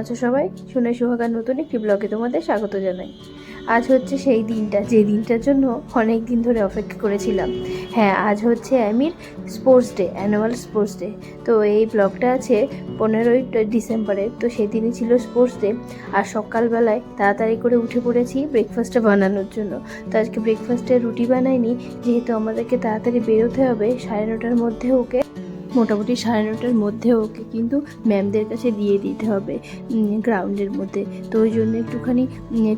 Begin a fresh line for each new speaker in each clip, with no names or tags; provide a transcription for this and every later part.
আছো সবাই? শুনে সুহাগার নতুন একটি ব্লগে তোমাদের স্বাগত জানাই। আজ হচ্ছে সেই দিনটা, যে দিনটার জন্য অনেক দিন ধরে অপেক্ষা করেছিলাম। হ্যাঁ আজ হচ্ছে অ্যামির sports day annual sports day তো এই ব্লগটা আছে পনেরোই ডিসেম্বরে, তো সেদিনই ছিল স্পোর্টস ডে আর সকালবেলায় তাড়াতাড়ি করে উঠে পড়েছি ব্রেকফাস্টটা বানানোর জন্য। তো আজকে ব্রেকফাস্টে রুটি বানাইনি, যেহেতু আমাদেরকে তাড়াতাড়ি বেরোতে হবে, সাড়ে নটার মধ্যে ওকে মোটামুটি সাড়ে নটার মধ্যে ওকে কিন্তু ম্যামদের কাছে দিয়ে দিতে হবে গ্রাউন্ডের মধ্যে। তো ওই জন্য একটুখানি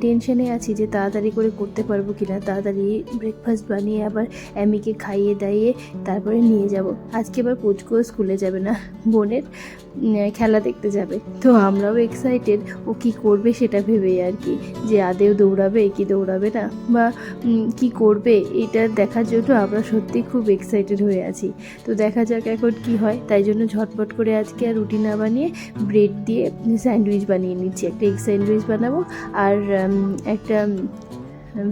টেনশনে আছি যে তাড়াতাড়ি করে করতে পারব কি না তাড়াতাড়ি ব্রেকফাস্ট বানিয়ে আবার অ্যামিকে খাইয়ে দাইয়ে তারপরে নিয়ে যাব। আজকে এবার কোচ স্কুলে যাবে না। বোনের খেলা দেখতে যাবে। তো আমরাও এক্সাইটেড ও কি করবে সেটা ভেবে আর কি, যে আদেও দৌড়াবে, কি দৌড়াবে না? বা কি করবে এটা দেখার জন্য আমরা সত্যি খুব এক্সাইটেড হয়ে আছি। তো দেখা যাক এখন কি হয়। তাই জন্য ঝটপট করে আজকে আর রুটি না বানিয়ে ব্রেড দিয়ে স্যান্ডউইচ বানিয়ে নিচ্ছি। একটা এগ স্যান্ডউইচ বানাবো আর একটা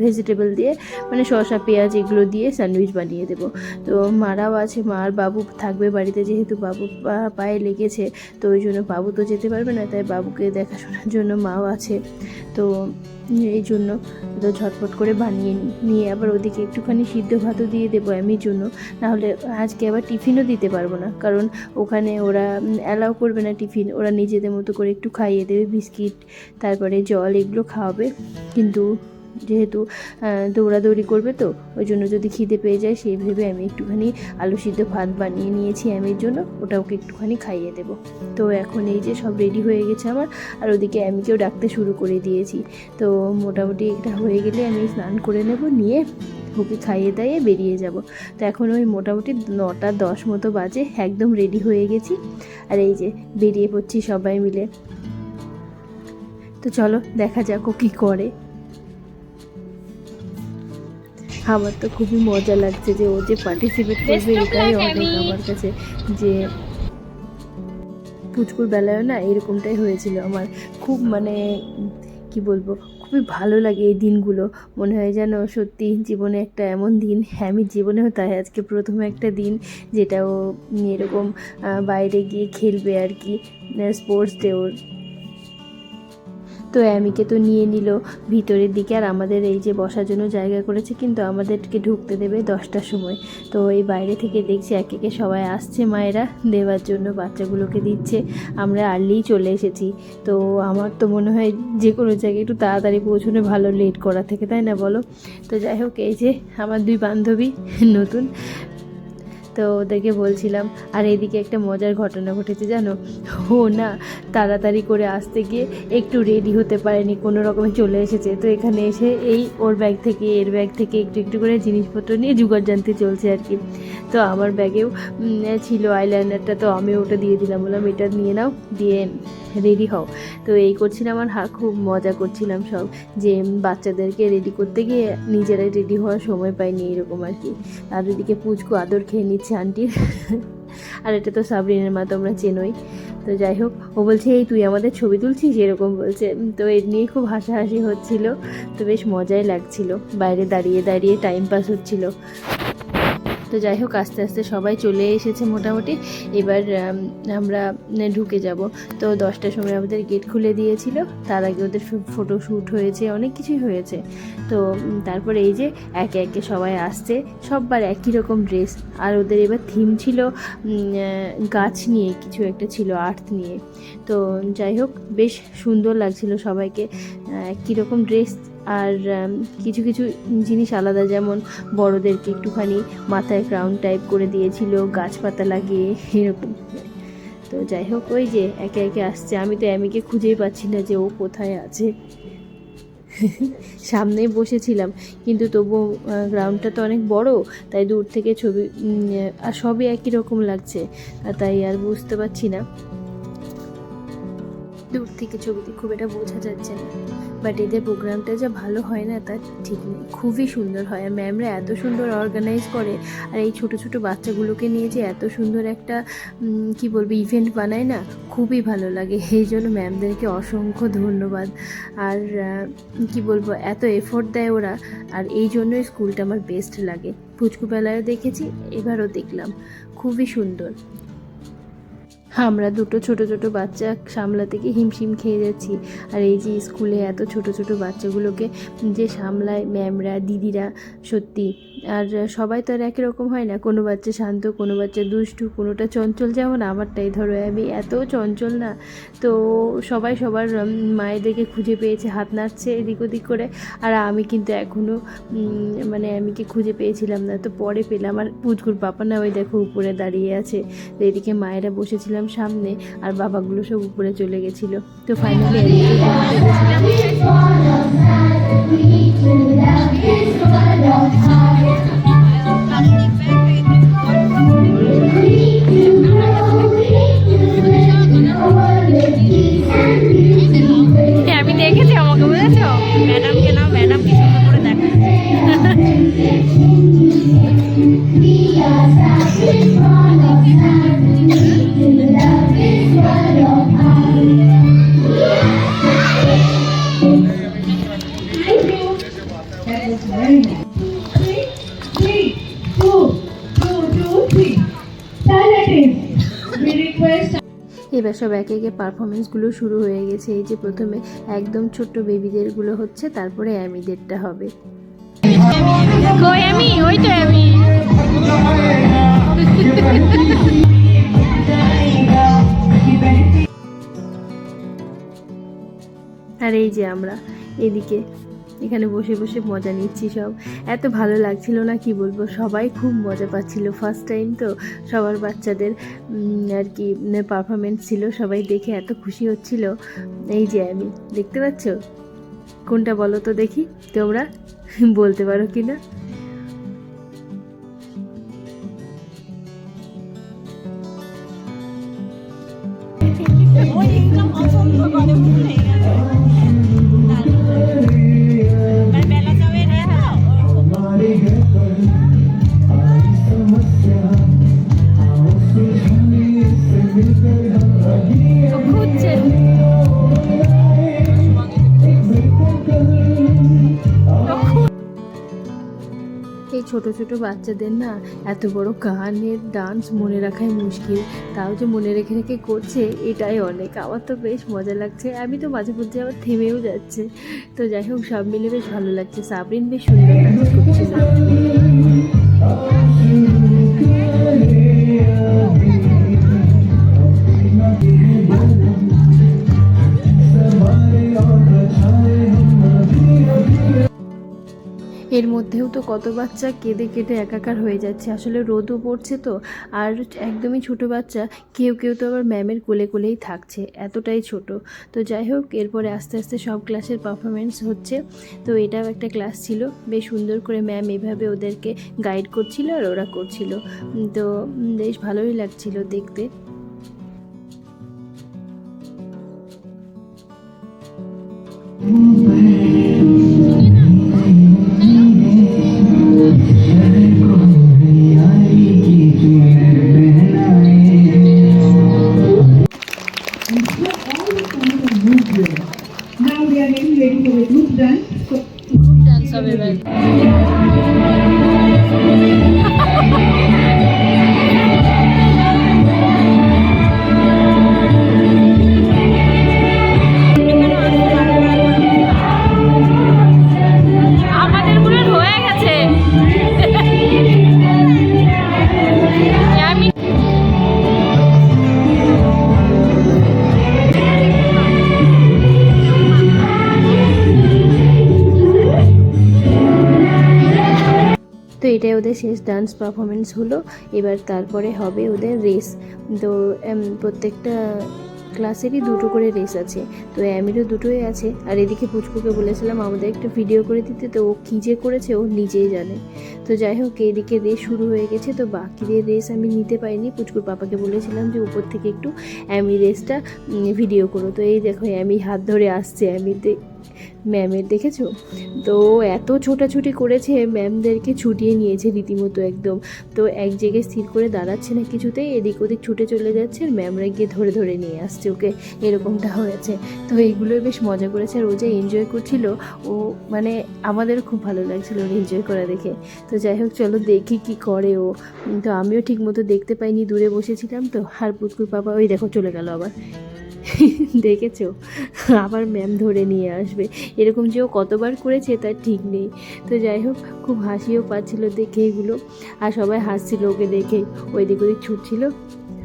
ভেজিটেবল দিয়ে মানে শসা, পেঁয়াজ এগুলো দিয়ে স্যান্ডউইচ বানিয়ে দেবো। তো মারাও আছে, মা আর বাবু থাকবে বাড়িতে যেহেতু বাবু পায়ে লেগেছে, তো ওই জন্য বাবু তো যেতে পারবে না, তাই বাবুকে দেখাশোনার জন্য মাও আছে। তো এই জন্য তো ঝটপট করে বানিয়ে নিয়ে আবার ওদিকে একটুখানি সিদ্ধ ভাতও দিয়ে দেবো আমি জন্য। নাহলে আজকে আবার টিফিনও দিতে পারব না, কারণ ওখানে ওরা অ্যালাউ করবে না টিফিন, ওরা নিজেদের মতো করে একটু খাইয়ে দেবে, বিস্কিট, তারপরে জল এগুলো খাওয়াবে। কিন্তু যেহেতু দৌড়াদৌড়ি করবে তো, ওই জন্য যদি খিদে পেয়ে যায়, সেই ভেবে আমি একটুখানি আলু সিদ্ধ ভাত বানিয়ে নিয়েছি আমির জন্য, ওটা ওকে একটুখানি খাইয়ে দেবো। তো এখন এই যে সব রেডি হয়ে গেছে আমার, আর ওদিকে আমিকেও ডাকতে শুরু করে দিয়েছি। তো মোটামুটি এটা হয়ে গেলে আমি স্নান করে নেব, নিয়ে ওকে খাইয়ে দাইয়ে বেরিয়ে যাব। তো এখন ওই মোটামুটি নটা দশ মতো বাজে, একদম রেডি হয়ে গেছি। আর এই যে বেরিয়ে পড়ছি সবাই মিলে। তো চলো দেখা যাক ও কী করে। আমার তো খুবই মজা লাগছে যে ও যে পার্টিসিপেট করবে এটাই অনেক আমার কাছে যে পুচকুর বেলায়ও না এরকমটাই হয়েছিল আমার। খুব মানে কি বলব খুবই ভালো লাগে এই দিনগুলো। মনে হয় যেন সত্যি জীবনে একটা এমন দিন হ্যাঁ আমি জীবনেও তাই আজকে প্রথম একটা দিন যেটা ও এরকম বাইরে গিয়ে খেলবে আর কি স্পোর্টস ডে ওর। তো অ্যামিকে তো নিয়ে নিল। ভিতরের দিকে আর আমাদের এই যে বসার জন্য জায়গা করেছে, কিন্তু আমাদেরকে ঢুকতে দেবে দশটার সময়। তো এই বাইরে থেকে দেখছি একে একে সবাই আসছে মায়েরা, দেওয়ার জন্য বাচ্চাগুলোকে দিচ্ছে। আমরা আর্লিই চলে এসেছি। তো আমার তো মনে হয় যে কোনো জায়গায় একটু তাড়াতাড়ি পৌঁছনে ভালো লেট করা থেকে, তাই না বলো? তো যাই হোক, এই যে আমার দুই বান্ধবী নতুন। তো ওদেরকে বলছিলাম, আর এদিকে একটা মজার ঘটনা ঘটেছে জানো? ও না, তাড়াতাড়ি করে আসতে গিয়ে একটু রেডি হতে পারেনি, কোনো রকমে চলে এসেছে। তো এখানে এসে এই ওর ব্যাগ থেকে, এর ব্যাগ থেকে একটু একটু করে জিনিসপত্র নিয়ে জোগাড় জানতে চলছে আর কি। তো আমার ব্যাগেও ছিল আইলাইনারটা তো আমি ওটা দিয়ে দিলাম। বললাম, এটা নিয়ে নাও, দিয়ে রেডি হও। তো এই করছিলাম আর খুব মজা করছিলাম সব। যে বাচ্চাদেরকে রেডি করতে গিয়ে নিজেরাই রেডি হওয়ার সময় পাইনি এরকম আর কি। আর ওদিকে পুচকু আদর খেয়ে নিচ্ছে আন্টির আর এটা তো সাবরিনের মা, তোমরা চেনোই। তো যাই হোক, ও বলছে, এই তুই আমাদের ছবি তুলছিস? এরকম বলছে। তো এর নিয়ে খুব হাসাহাসি হচ্ছিল। তো বেশ মজাই লাগছিল। বাইরে দাঁড়িয়ে দাঁড়িয়ে টাইম পাস হচ্ছিল। তো যাই হোক, আস্তে আস্তে সবাই চলে এসেছে মোটামুটি। এবার আমরা ঢুকে যাব। তো দশটার সময় আমাদের গেট খুলে দিয়েছিল। তার আগে ওদের ফটো শ্যুট হয়েছে, অনেক কিছুই হয়েছে। তো তারপরে এই যে একে একে সবাই আসছে, সববার একই রকম ড্রেস আর ওদের এবার থিম ছিল গাছ নিয়ে, কিছু একটা ছিল আর্থ নিয়ে। তো যাই হোক, বেশ সুন্দর লাগছিল সবাইকে। একই রকম ড্রেস আর কিছু কিছু জিনিস আলাদা, যেমন বড়োদেরকে একটুখানি মাথায় ক্রাউন টাইপ করে দিয়েছিল, গাছপাতা লাগিয়ে, এরকম। তো যাই হোক, ওই যে একে একে আসছে। আমি তো অ্যামিকে খুঁজেই পাচ্ছি না যে ও কোথায় আছে। সামনেই বসেছিলাম, কিন্তু তবু গ্রাউন্ডটা তো অনেক বড়, তাই দূর থেকে ছবি আর সবই একই রকম লাগছে, আর তাই আর বুঝতে পারছি না। দূর থেকে ছবিতে খুব একটা বোঝা যাচ্ছে না। বাট এদের প্রোগ্রামটা যে ভালো হয় না তার ঠিক নেই। খুবই সুন্দর হয়। আর ম্যামরা এত সুন্দর অর্গানাইজ করে, আর এই ছোট ছোট বাচ্চাগুলোকে নিয়ে যে এত সুন্দর একটা কি বলব ইভেন্ট বানায় না, খুবই ভালো লাগে। এই জন্য ম্যামদেরকে অসংখ্য ধন্যবাদ। আর কি বলব, এত এফোর্ট দেয় ওরা, আর এই জন্যই স্কুলটা আমার বেস্ট লাগে। পুচকুবেলায়ও দেখেছি, এবারও দেখলাম। খুবই সুন্দর। আমরা দুটো ছোট ছোট বাচ্চা সামলাতে গিয়ে হিমশিম খেয়ে যাচ্ছি। আর এই যে স্কুলে এত ছোট ছোট বাচ্চাগুলোকে যে সামলায়, ম্যামরা, দিদিরা, সত্যি। আর সবাই তো আর একই রকম হয় না। কোনো বাচ্চা শান্ত, কোনো বাচ্চা দুষ্টু, কোনোটা চঞ্চল যেমন আমারটাই। ধরো, আমি এত চঞ্চল না। তো সবাই সবার মায়েদেরকে খুঁজে পেয়েছে, হাত নাড়ছে এদিক ওদিক করে। আর আমি কিন্তু এখনও মানে আমি কি খুঁজে পেয়েছিলাম না। তো পরে পেলাম। আর পুচকুর পাপা না ওই দেখো উপরে দাঁড়িয়ে আছে। তো এদিকে মায়েরা বসেছিলাম সামনে আর বাবাগুলো সব উপরে চলে গেছিল। তো ফাইনালি এবার সব একে একে পারফরমেন্সগুলো শুরু হয়ে গেছে। এই যে প্রথমে একদম ছোট্ট বেবিদেরগুলো হচ্ছে তারপরে অ্যামিদেরটা হবে। কই আমি? ওই তো আমি আর এই যে আমরা এদিকে এখানে বসে বসে মজা নিচ্ছি সব। এত ভালো লাগছিল না, কি বলব? সবাই খুব মজা পাচ্ছিল ফার্স্ট টাইম তো। সবার বাচ্চাদের আর কি পারফরমেন্স ছিল, সবাই দেখে এত খুশি হচ্ছিল। এই যে আমি, দেখতে পাচ্ছ? কোনটা বলো তো দেখি, তোমরা? বলতে পারো কি না এই ছোট ছোট বাচ্চাদের না এত বড় গানের ডান্স মনে রাখাই মুশকিল। তাও যে মনে রেখে রেখে করছে, এটাই অনেক। আমার তো বেশ মজা লাগছে। আমি তো মাঝে মধ্যে আবার থেমেও যাচ্ছে। তো যাই হোক, সব মিলে বেশ ভালো লাগছে। সাবরিন বেশ সুন্দর করছিল এর মধ্যেও তো কত বাচ্চা কেঁদে কেটে একাকার হয়ে যাচ্ছে। আসলে রোদও পড়ছে তো, আর একদমই ছোট বাচ্চা, কেউ কেউ তো আবার ম্যামের কোলে কোলেই থাকছে, এতটাই ছোট। তো যাই হোক, এরপরে আস্তে আস্তে সব ক্লাসের পারফরমেন্স হচ্ছে। তো এটাও একটা ক্লাস ছিল, বেশ সুন্দর করে ম্যাম এভাবে ওদেরকে গাইড করছিল আর ওরা করছিল। তো বেশ ভালোই লাগছিল দেখতে।
Now dance group dance available
dance performance হলো। এবার তারপরে হবে ওদের রেস তো প্রত্যেকটা ক্লাসেরই দুটো করে রেস আছে। তো অ্যামিরও দুটোই আছে। আর এদিকে পুচকুকে বলেছিলাম আমাদের একটা ভিডিও করে দিতে, তো ও কী যে করেছে ও নিজেই জানে। তো যাই হোক, এদিকে রেস শুরু হয়ে গেছে। তো বাকিদের রেস আমি নিতে পারিনি। পুচকুর পাপাকে বলেছিলাম যে উপর থেকে একটু অ্যামি রেসটা ভিডিও করো। তো এই দেখো অ্যামি হাত ধরে আসছে অ্যামিতে ম্যামের, দেখেছ? তো এত ছোটাছুটি করেছে ম্যামদেরকে ছুটিয়ে নিয়েছে রীতিমতো একদম। তো এক জায়গায় স্থির করে দাঁড়াচ্ছে না কিছুতেই, এদিক ওদিক ছুটে চলে যাচ্ছে, আর ম্যামরা গিয়ে ধরে ধরে নিয়ে আসছে ওকে। এরকমটা হয়েছে। তো এইগুলোই বেশ মজা করেছে, আর ও যে এনজয় করছিল, ও মানে আমাদের খুব ভালো লাগছিল এনজয় করা দেখে। তো যাই হোক, চলো দেখি কি করে ও। তো আমিও ঠিক মতো দেখতে পাইনি, দূরে বসেছিলাম তো আর পুতকুর বাবা ওই দেখো চলে গেল আবার। দেখেছ? আবার ম্যাম ধরে নিয়ে আসবে। এরকম যে ও কতবার করেছে তার ঠিক নেই। তো যাই হোক, খুব হাসিও পাচ্ছিল দেখে এগুলো। আর সবাই হাসছিল ওকে দেখে। ওই দিক ওদিক ছুটছিল।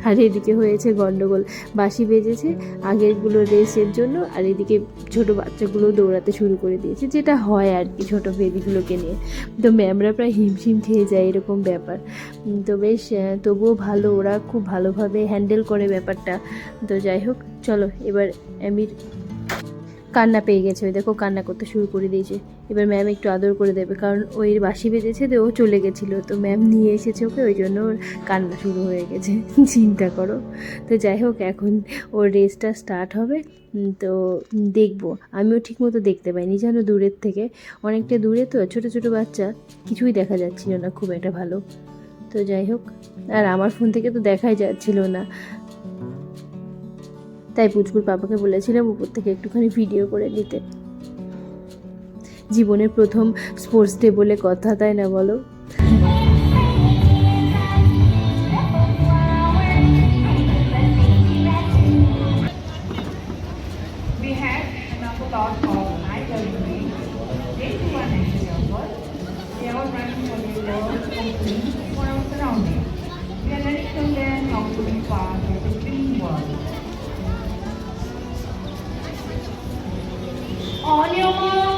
আর এদিকে হয়েছে গন্ডগোল। বাঁশি বেজেছে আগেরগুলো রেসের জন্য, আর এদিকে ছোটো বাচ্চাগুলো দৌড়াতে শুরু করে দিয়েছে। যেটা হয় আর কি ছোটো বেবিগুলোকে নিয়ে। তো ম্যামরা প্রায় হিমশিম খেয়ে যায় এরকম ব্যাপার। তো বেশ তবুও ভালো, ওরা খুব ভালোভাবে হ্যান্ডেল করে ব্যাপারটা। তো যাই হোক, চলো এবার অ্যামির কান্না পেয়ে গেছে। ওই দেখো কান্না করতে শুরু করে দিয়েছে। এবার ম্যাম একটু আদর করে দেবে, কারণ ওই বাসি বেজেছে তো ও চলে গেছিল। তো ম্যাম নিয়ে এসেছে ওকে, ওই জন্য ওর কান্না শুরু হয়ে গেছে। চিন্তা করো। তো যাই হোক, এখন ওর রেসটা স্টার্ট হবে। তো দেখব। আমিও ঠিক মতো দেখতে পাইনি, জানো দূরের থেকে। অনেকটা দূরে তো, ছোটো ছোটো বাচ্চা, কিছুই দেখা যাচ্ছিল না, খুব একটা ভালো। তো যাই হোক, আর আমার ফোন থেকে তো দেখাই যাচ্ছিল না। তাই পুচকুর বাবাকে বলেছিলাম উপর থেকে একটুখানি ভিডিও করে নিতে। জীবনের প্রথম স্পোর্টস ডে বলে কথা তাই না বলো?
meu amor.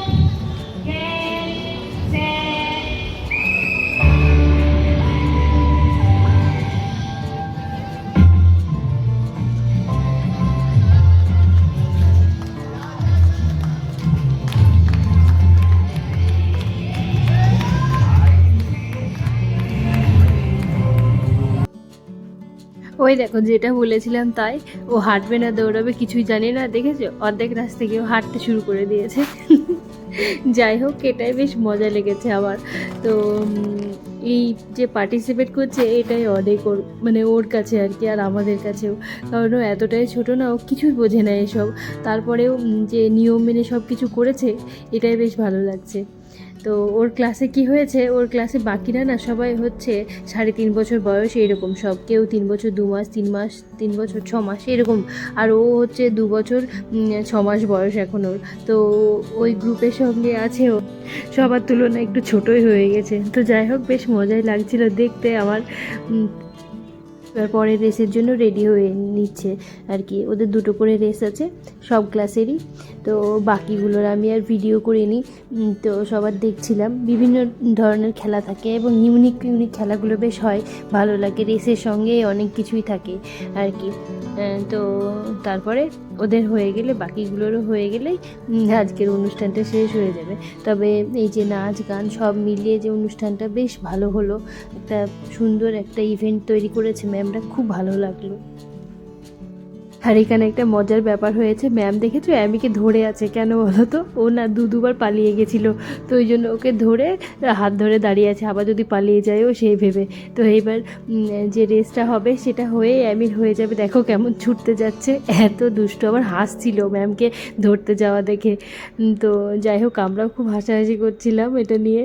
ওই দেখো যেটা বলেছিলাম তাই, ও হাঁটবে না, দৌড়াবে, কিছুই জানে না, দেখেছ? অর্ধেক রাস্তা গিয়ে হাঁটতে শুরু করে দিয়েছে। যাই হোক, এটাই বেশ মজা লেগেছে আমার। তো এই যে পার্টিসিপেট করছে, এটাই অনেক ওর মানে ওর কাছে আর কি, আর আমাদের কাছেও। কারণ ও এতটাই ছোট না, ও কিছুই বোঝে না এসব। তারপরেও যে নিয়ম মেনে সব কিছু করেছে, এটাই বেশ ভালো লাগছে। তো ওর ক্লাসে কি হয়েছে? ওর ক্লাসে বাকিরা না সবাই হচ্ছে সাড়ে তিন বছর বয়স এরকম সব। কেউ তিন বছর, দু মাস, তিন মাস, তিন বছর, ছ মাস এরকম। আর ও হচ্ছে দু বছর ছ মাস বয়স এখন ওর। তো ওই গ্রুপের সঙ্গে আছে ও। সবার তুলনায় একটু ছোটই হয়ে গেছে। তো যাই হোক, বেশ মজাই লাগছিল দেখতে আমার। এবার পরের রেসের জন্য রেডি হয়ে নিচ্ছে আর কি। ওদের দুটো করে রেস আছে, সব ক্লাসেরই তো বাকিগুলোর আমি আর ভিডিও করে নিই তো সবার দেখছিলাম। বিভিন্ন ধরনের খেলা থাকে এবং ইউনিক ইউনিক খেলাগুলো বেশ হয়। ভালো লাগে। রেসের সঙ্গে অনেক কিছুই থাকে আর কি। তো তারপরে ওদের হয়ে গেলে, বাকিগুলোরও হয়ে গেলেই আজকের অনুষ্ঠানটা শেষ হয়ে যাবে। তবে এই যে নাচ, গান, সব মিলিয়ে যে অনুষ্ঠানটা বেশ ভালো হলো। একটা সুন্দর একটা ইভেন্ট তৈরি করেছে ম্যামরা খুব ভালো লাগল। আর এখানে একটা মজার ব্যাপার হয়েছে। ম্যাম দেখেছ? অ্যামিকে ধরে আছে। কেন বলো তো? ও না দু দুবার পালিয়ে গেছিল। তো ওই জন্য ওকে ধরে হাত ধরে দাঁড়িয়ে আছে। আবার যদি পালিয়ে যায় ও সেই ভেবে। তো এইবার যে রেসটা হবে সেটা হয়ে অ্যামির হয়ে যাবে। দেখো কেমন ছুটতে যাচ্ছে। এত দুষ্ট আবার হাসছিল ম্যামকে ধরতে যাওয়া দেখে। তো যাই হোক, আমরাও খুব হাসাহাসি করছিলাম এটা নিয়ে।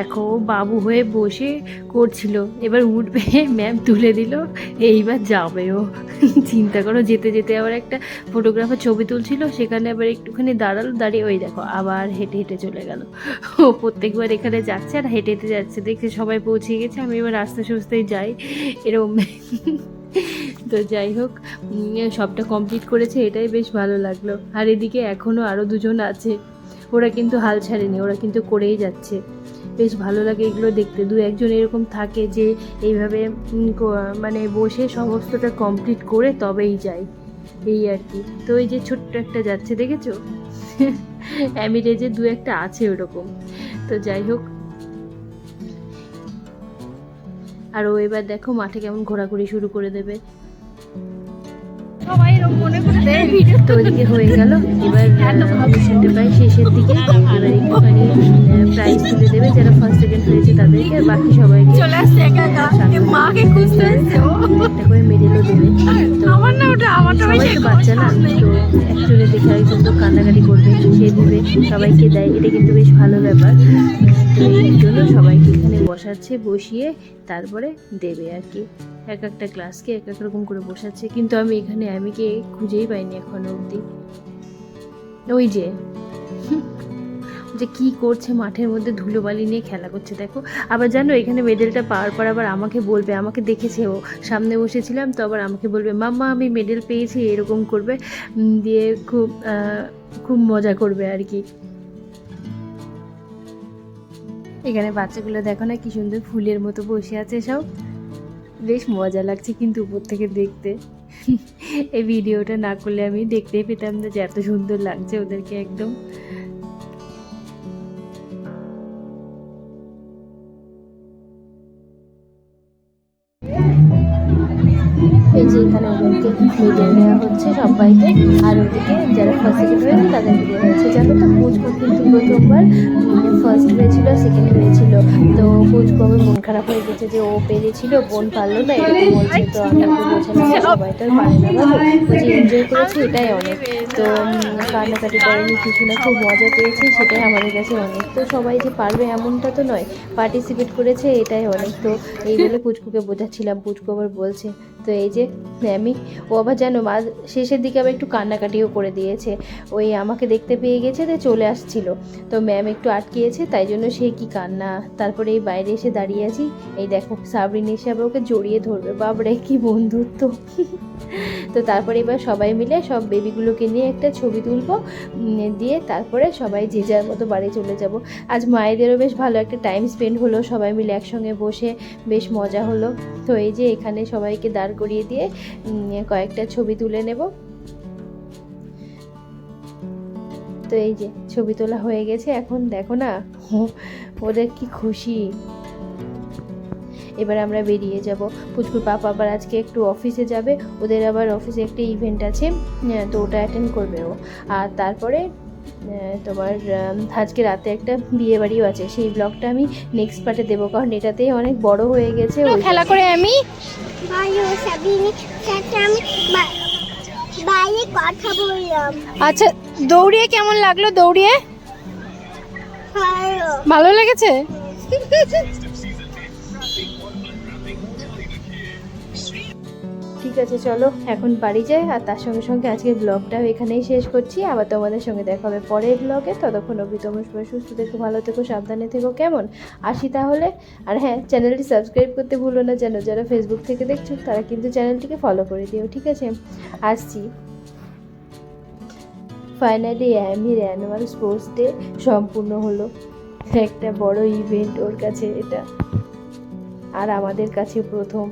দেখো, বাবু হয়ে বসে করছিল। এবার উঠবে ম্যাম তুলে দিল, এইবার যাবে ও। চিন্তা করো, যেতে যেতে আবার একটা ফটোগ্রাফার ছবি তুলছিল, সেখানে আবার একটুখানি দাঁড়াল, দাঁড়িয়ে ওই দেখো, আবার হেঁটে হেঁটে চলে গেল। ও প্রত্যেকবার এখানে যাচ্ছে আর হেঁটে হেঁটে যাচ্ছে, দেখছে সবাই পৌঁছে গেছে, আমি এবার আস্তে সুস্তেই যাই এরকম তো যাই হোক সবটা কমপ্লিট করেছে, এটাই বেশ ভালো লাগল। আর এদিকে এখনও আরও দুজন আছে, ওরা কিন্তু হাল ছাড়েনি, ওরা কিন্তু করেই যাচ্ছে। বেশ ভালো লাগে এগুলো দেখতে। দু একজন এরকম থাকে যে এইভাবে মানে বসে সমস্তটা কমপ্লিট করে তবেই যায়। এই আর কি। তো এই যে ছোট্ট একটা যাচ্ছে, দেখেছ? অ্যামিরেজে দু একটা আছে ওরকম। তো যাই হোক। আর ও এবার দেখো মাঠে কেমন ঘোরাঘুরি শুরু করে দেবে। তো ওইদিকে হয়ে গেল। এবার অনুষ্ঠানটা প্রায় শেষের দিকে এবার একটুখানি প্রাইজ তুলে দেবে। যারা ফার্স্ট সেকেন্ড হয়েছে তাদেরকে আর বাকি সবাইকে
চলে আসছে একা একা। মাকে খুঁজতে এসছে
একটা করে মেডেলও দেবে।
আমার না ওটা
সবাই তো বাচ্চা না তো একজনে দেখে একজন তো কান্নাকাটি করবে সে দিবে। সবাইকে দেয় এটা কিন্তু বেশ ভালো ব্যাপার। তো এই জন্য সবাইকে এখানে বসাচ্ছে বসিয়ে তারপরে দেবে আর কি। এক একটা ক্লাসকে এক এক রকম করে বসাচ্ছে, কিন্তু আমি এখানে আমিকে খুঁজেই পাইনি এখনও অবধি। ওই যে যে কি করছে মাঠের মধ্যে ধুলোবালি নিয়ে খেলা করছে, দেখো। আবার জানো, এখানে মেডেলটা পাওয়ার পর আবার আমাকে বলবে, আমাকে দেখেছে ও। সামনে বসেছিলাম, তো আবার আমাকে বলবে, মাম্মা, আমি মেডেল পেয়েছি, এরকম করবে। দিয়ে খুব খুব মজা করবে আর কি। এখানে বাচ্চাগুলো দেখো না, কি সুন্দর ফুলের মতো বসে আছে সব। বেশ মজা লাগছে কিন্তু উপর থেকে দেখতে। এই ভিডিওটা না করলে আমি দেখতেই পেতাম না যে এত সুন্দর লাগছে ওদেরকে একদম। মিডিয়া দেওয়া হচ্ছে সবাইকে। আর ওদিকে যারা ফার্স্ট সেকেন্ড হয়েছে তাদেরকে দেওয়া হচ্ছে জানো তো পুচকু কিন্তু প্রথমবার ফার্স্ট হয়েছিল সেকেন্ড হয়েছিল। তো আমার মন খারাপ হয়ে গেছে যে ও পেরেছিল, বোন পারল না এরকম বলছে, তো আমি ওকে বলছিলাম সবাই তো পারে না যে এনজয় করেছে, এটাই অনেক। তো কান্নাকাটি করেনি, কিছু না, খুব মজা পেয়েছে, সেটাই আমাদের কাছে অনেক। তো সবাই যে পারবে এমনটা তো নয় পার্টিসিপেট করেছে, এটাই অনেক। তো এই বলে পুচকুকে বোঝাচ্ছিলাম, পুচকু আবার বলছে তো এই যে আমি ও আবার যেন মা, শেষের দিকে আবার একটু কান্নাকাটিও করে দিয়েছে। ওই আমাকে দেখতে পেয়ে গেছে তাই চলে আসছিল। তো ম্যাম একটু আটকিয়েছে, তাই জন্য সে কি কান্না। তারপরে এই বাইরে এসে দাঁড়িয়ে আছি। এই দেখো, সাবরিন এসে আবার ওকে জড়িয়ে ধরবে। বাবরে, কি বন্ধুত্ব। তো তারপরে এবার সবাই মিলে সব বেবিগুলোকে নিয়ে একটা ছবি তুলবো দিয়ে তারপরে সবাই যে যার মতো বাড়ি চলে যাব। আজ মায়েদেরও বেশ ভালো একটা টাইম স্পেন্ড হলো, সবাই মিলে একসঙ্গে বসে বেশ মজা হলো। তো এই যে এখানে সবাইকে দাঁড় করিয়ে দিয়ে কয়েকটা ছবি তুলে নেব। তো এই যে ছবি তোলা হয়ে গেছে, এখন দেখো না, ওদের কি খুশি। এবার আমরা বেরিয়ে যাব। পুচকুর পাপা আবার আজকে একটু অফিসে যাবে ওদের আবার অফিসে একটা ইভেন্ট আছে তো ওটা অ্যাটেন্ড করবে ও। আর তারপরে তোমার আজকে রাতে একটা বিয়ে বাড়িও আছে সেই ব্লগটা আমি নেক্সট পার্টে দেবো কারণ এটাতেই অনেক বড় হয়ে গেছে ওই
খেলা করে আমি? আচ্ছা দৌড়িয়ে কেমন লাগল দৌড়িয়ে? ভালো লেগেছে?
ঠিক আছে, চলো। এখন বাড়ি যাই আর তার সঙ্গে সঙ্গে আজকের ব্লগটাও এখানেই শেষ করছি। আবার তোমাদের সঙ্গে দেখা হবে পরের ব্লগে ততক্ষণ অবধি তোমার সবাই সুস্থ থেকো, ভালো থেকো, সাবধানে থেকো, কেমন? আসি তাহলে। আর হ্যাঁ চ্যানেলটি সাবস্ক্রাইব করতে ভুলো না যেন। যারা ফেসবুক থেকে দেখছ, তারা কিন্তু চ্যানেলটিকে ফলো করে দিও, ঠিক আছে? আসছি। ফাইনালি অ্যামির অ্যানুয়াল স্পোর্টস ডে সম্পূর্ণ হলো। একটা বড় ইভেন্ট ওর কাছে, এটা। আর আমাদের কাছে প্রথম।